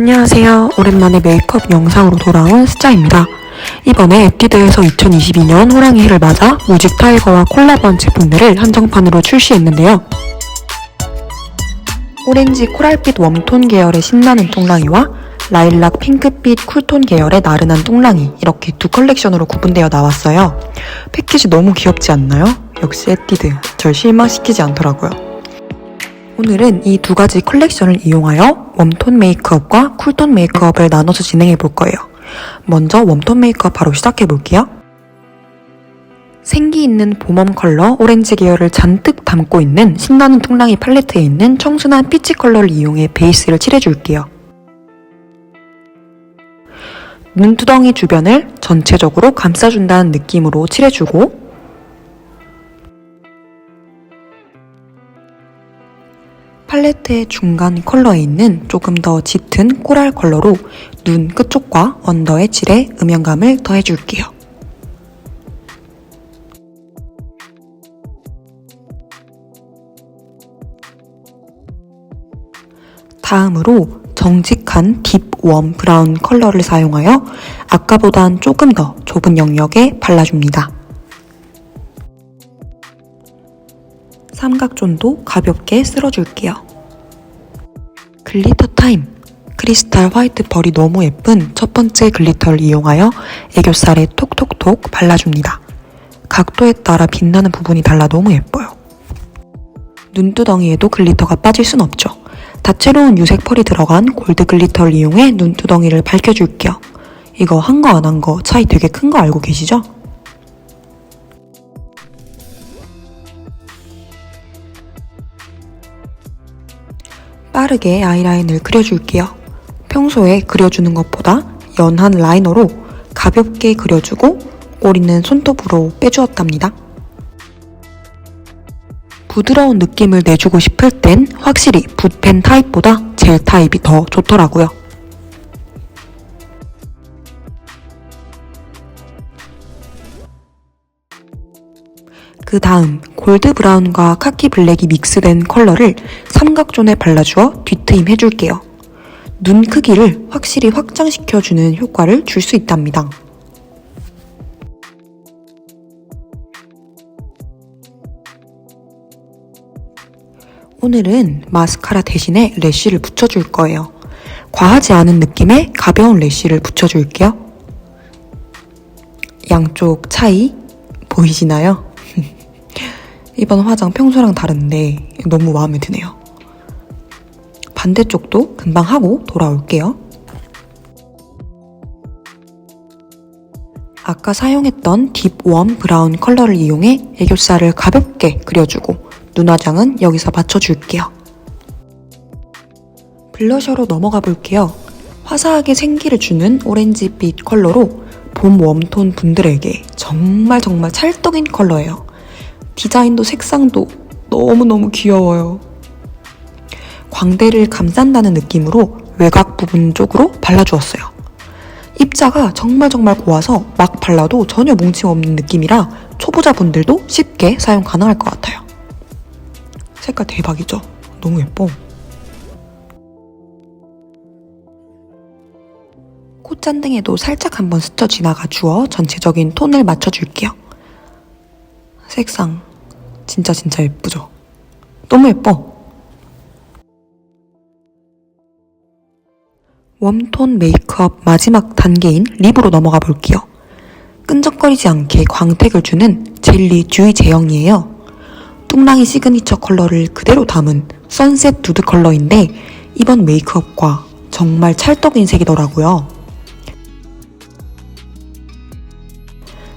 안녕하세요. 오랜만에 메이크업 영상으로 돌아온 스자입니다. 이번에 에뛰드에서 2022년 호랑이 해를 맞아 무직 타이거와 콜라보한 제품들을 한정판으로 출시했는데요. 오렌지 코랄빛 웜톤 계열의 신나는 똥랑이와 라일락 핑크빛 쿨톤 계열의 나른한 똥랑이 이렇게 두 컬렉션으로 구분되어 나왔어요. 패키지 너무 귀엽지 않나요? 역시 에뛰드. 절 실망시키지 않더라고요. 오늘은 이 두 가지 컬렉션을 이용하여 웜톤 메이크업과 쿨톤 메이크업을 나눠서 진행해 볼 거예요. 먼저 웜톤 메이크업 바로 시작해 볼게요. 생기 있는 봄웜 컬러 오렌지 계열을 잔뜩 담고 있는 신나는 통랑이 팔레트에 있는 청순한 피치 컬러를 이용해 베이스를 칠해줄게요. 눈두덩이 주변을 전체적으로 감싸준다는 느낌으로 칠해주고 팔레트의 중간 컬러에 있는 조금 더 짙은 코랄 컬러로 눈 끝쪽과 언더의 질에 음영감을 더해줄게요. 다음으로 정직한 딥 웜 브라운 컬러를 사용하여 아까보단 조금 더 좁은 영역에 발라줍니다. 삼각존도 가볍게 쓸어줄게요. 글리터 타임! 크리스탈 화이트 펄이 너무 예쁜 첫 번째 글리터를 이용하여 애교살에 톡톡톡 발라줍니다. 각도에 따라 빛나는 부분이 달라 너무 예뻐요. 눈두덩이에도 글리터가 빠질 순 없죠. 다채로운 유색 펄이 들어간 골드 글리터를 이용해 눈두덩이를 밝혀줄게요. 이거 한 거 안 한 거 차이 되게 큰 거 알고 계시죠? 빠르게 아이라인을 그려줄게요. 평소에 그려주는 것보다 연한 라이너로 가볍게 그려주고 꼬리는 손톱으로 빼주었답니다. 부드러운 느낌을 내주고 싶을 땐 확실히 붓펜 타입보다 젤 타입이 더 좋더라고요. 그 다음 골드 브라운과 카키 블랙이 믹스된 컬러를 삼각존에 발라주어 뒤트임 해줄게요. 눈 크기를 확실히 확장시켜주는 효과를 줄 수 있답니다. 오늘은 마스카라 대신에 래쉬를 붙여줄 거예요. 과하지 않은 느낌의 가벼운 래쉬를 붙여줄게요. 양쪽 차이 보이시나요? 이번 화장 평소랑 다른데 너무 마음에 드네요. 반대쪽도 금방 하고 돌아올게요. 아까 사용했던 딥웜 브라운 컬러를 이용해 애교살을 가볍게 그려주고 눈화장은 여기서 맞춰줄게요. 블러셔로 넘어가 볼게요. 화사하게 생기를 주는 오렌지빛 컬러로 봄 웜톤 분들에게 정말 정말 찰떡인 컬러예요. 디자인도 색상도 너무너무 귀여워요. 광대를 감싼다는 느낌으로 외곽 부분 쪽으로 발라주었어요. 입자가 정말 정말 고와서 막 발라도 전혀 뭉침 없는 느낌이라 초보자분들도 쉽게 사용 가능할 것 같아요. 색깔 대박이죠? 너무 예뻐. 콧잔등에도 살짝 한번 스쳐 지나가 주어 전체적인 톤을 맞춰줄게요. 색상 진짜 진짜 예쁘죠? 너무 예뻐. 웜톤 메이크업 마지막 단계인 립으로 넘어가 볼게요. 끈적거리지 않게 광택을 주는 젤리 듀이 제형이에요. 뚱랑이 시그니처 컬러를 그대로 담은 선셋 누드 컬러인데 이번 메이크업과 정말 찰떡인 색이더라고요.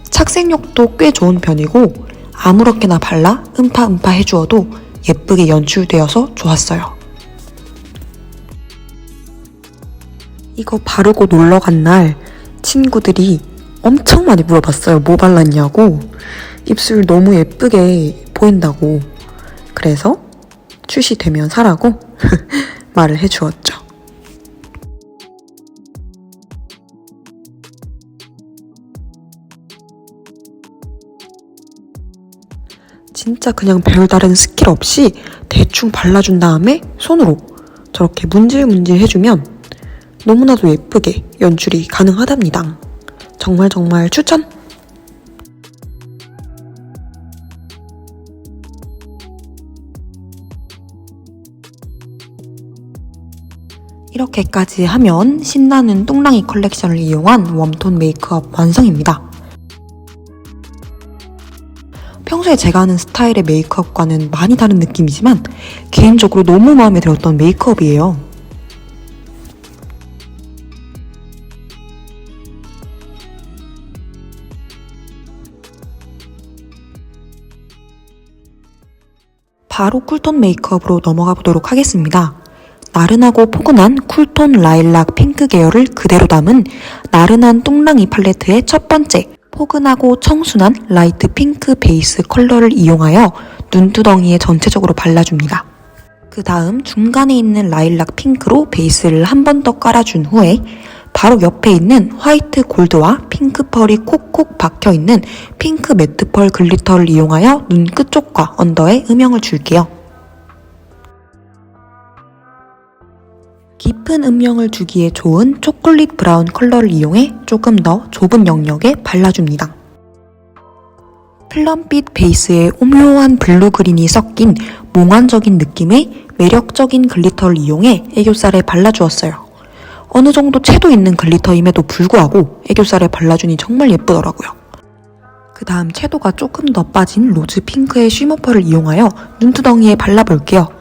착색력도 꽤 좋은 편이고 아무렇게나 발라 음파음파 해주어도 예쁘게 연출되어서 좋았어요. 이거 바르고 놀러 간 날 친구들이 엄청 많이 물어봤어요. 뭐 발랐냐고. 입술 너무 예쁘게 보인다고. 그래서 출시되면 사라고 말을 해주었죠. 진짜 그냥 별다른 스킬 없이 대충 발라준 다음에 손으로 저렇게 문질문질 해주면 너무나도 예쁘게 연출이 가능하답니다. 정말 정말 추천! 이렇게까지 하면 신나는 똥랑이 컬렉션을 이용한 웜톤 메이크업 완성입니다. 평소에 제가 하는 스타일의 메이크업과는 많이 다른 느낌이지만 개인적으로 너무 마음에 들었던 메이크업이에요. 바로 쿨톤 메이크업으로 넘어가 보도록 하겠습니다. 나른하고 포근한 쿨톤 라일락 핑크 계열을 그대로 담은 나른한 똥랑이 팔레트의 첫 번째 포근하고 청순한 라이트 핑크 베이스 컬러를 이용하여 눈두덩이에 전체적으로 발라줍니다. 그 다음 중간에 있는 라일락 핑크로 베이스를 한 번 더 깔아준 후에 바로 옆에 있는 화이트 골드와 핑크 펄이 콕콕 박혀 있는 핑크 매트 펄 글리터를 이용하여 눈 끝쪽과 언더에 음영을 줄게요. 깊은 음영을 주기에 좋은 초콜릿 브라운 컬러를 이용해 조금 더 좁은 영역에 발라줍니다. 플럼빛 베이스에 오묘한 블루 그린이 섞인 몽환적인 느낌의 매력적인 글리터를 이용해 애교살에 발라주었어요. 어느 정도 채도 있는 글리터임에도 불구하고 애교살에 발라주니 정말 예쁘더라고요. 그 다음 채도가 조금 더 빠진 로즈 핑크의 쉬머펄을 이용하여 눈두덩이에 발라볼게요.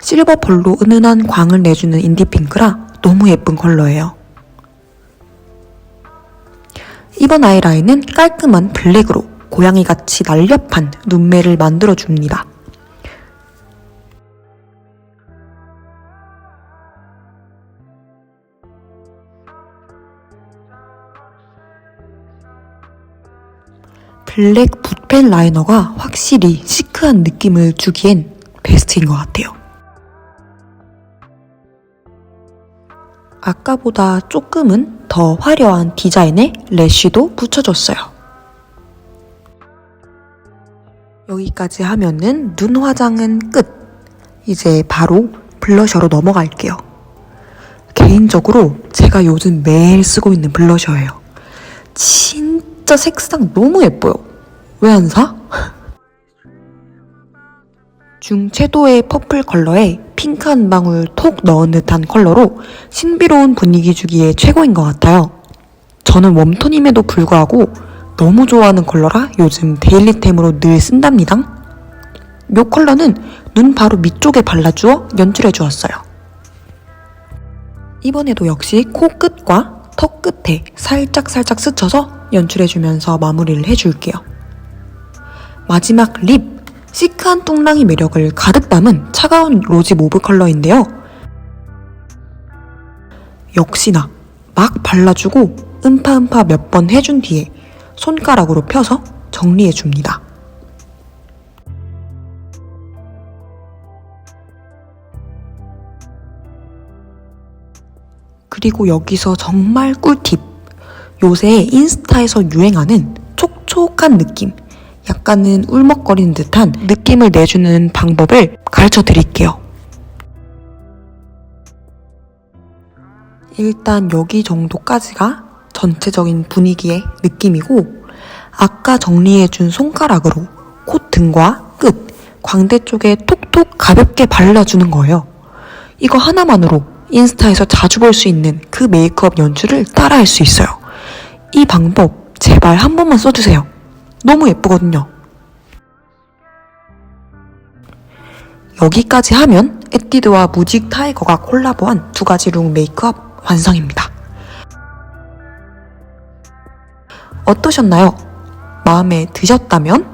실버 펄로 은은한 광을 내주는 인디핑크라 너무 예쁜 컬러예요. 이번 아이라인은 깔끔한 블랙으로 고양이같이 날렵한 눈매를 만들어줍니다. 블랙 붓펜 라이너가 확실히 시크한 느낌을 주기엔 베스트인 것 같아요. 아까보다 조금은 더 화려한 디자인의 래쉬도 붙여줬어요. 여기까지 하면은 눈 화장은 끝. 이제 바로 블러셔로 넘어갈게요. 개인적으로 제가 요즘 매일 쓰고 있는 블러셔예요. 진짜 색상 너무 예뻐요. 왜 안 사? 중채도의 퍼플 컬러에 핑크 한 방울 톡 넣은 듯한 컬러로 신비로운 분위기 주기에 최고인 것 같아요. 저는 웜톤임에도 불구하고 너무 좋아하는 컬러라 요즘 데일리템으로 늘 쓴답니다. 이 컬러는 눈 바로 밑쪽에 발라주어 연출해 주었어요. 이번에도 역시 코 끝과 턱 끝에 살짝살짝 스쳐서 연출해주면서 마무리를 해줄게요. 마지막 립! 시크한 똥랑이 매력을 가득 담은 차가운 로지 모브 컬러인데요. 역시나 막 발라주고 음파음파 몇 번 해준 뒤에 손가락으로 펴서 정리해줍니다. 그리고 여기서 정말 꿀팁. 요새 인스타에서 유행하는 촉촉한 느낌, 약간은 울먹거리는 듯한 느낌을 내주는 방법을 가르쳐 드릴게요. 일단 여기 정도까지가 전체적인 분위기의 느낌이고, 아까 정리해준 손가락으로 콧등과 끝, 광대 쪽에 톡톡 가볍게 발라주는 거예요. 이거 하나만으로 인스타에서 자주 볼 수 있는 그 메이크업 연출을 따라할 수 있어요. 이 방법 제발 한 번만 써주세요. 너무 예쁘거든요. 여기까지 하면 에뛰드와 무직 타이거가 콜라보한 두 가지 룩 메이크업 완성입니다. 어떠셨나요? 마음에 드셨다면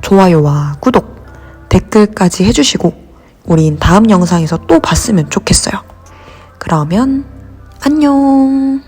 좋아요와 구독, 댓글까지 해주시고 우린 다음 영상에서 또 봤으면 좋겠어요. 그러면 안녕.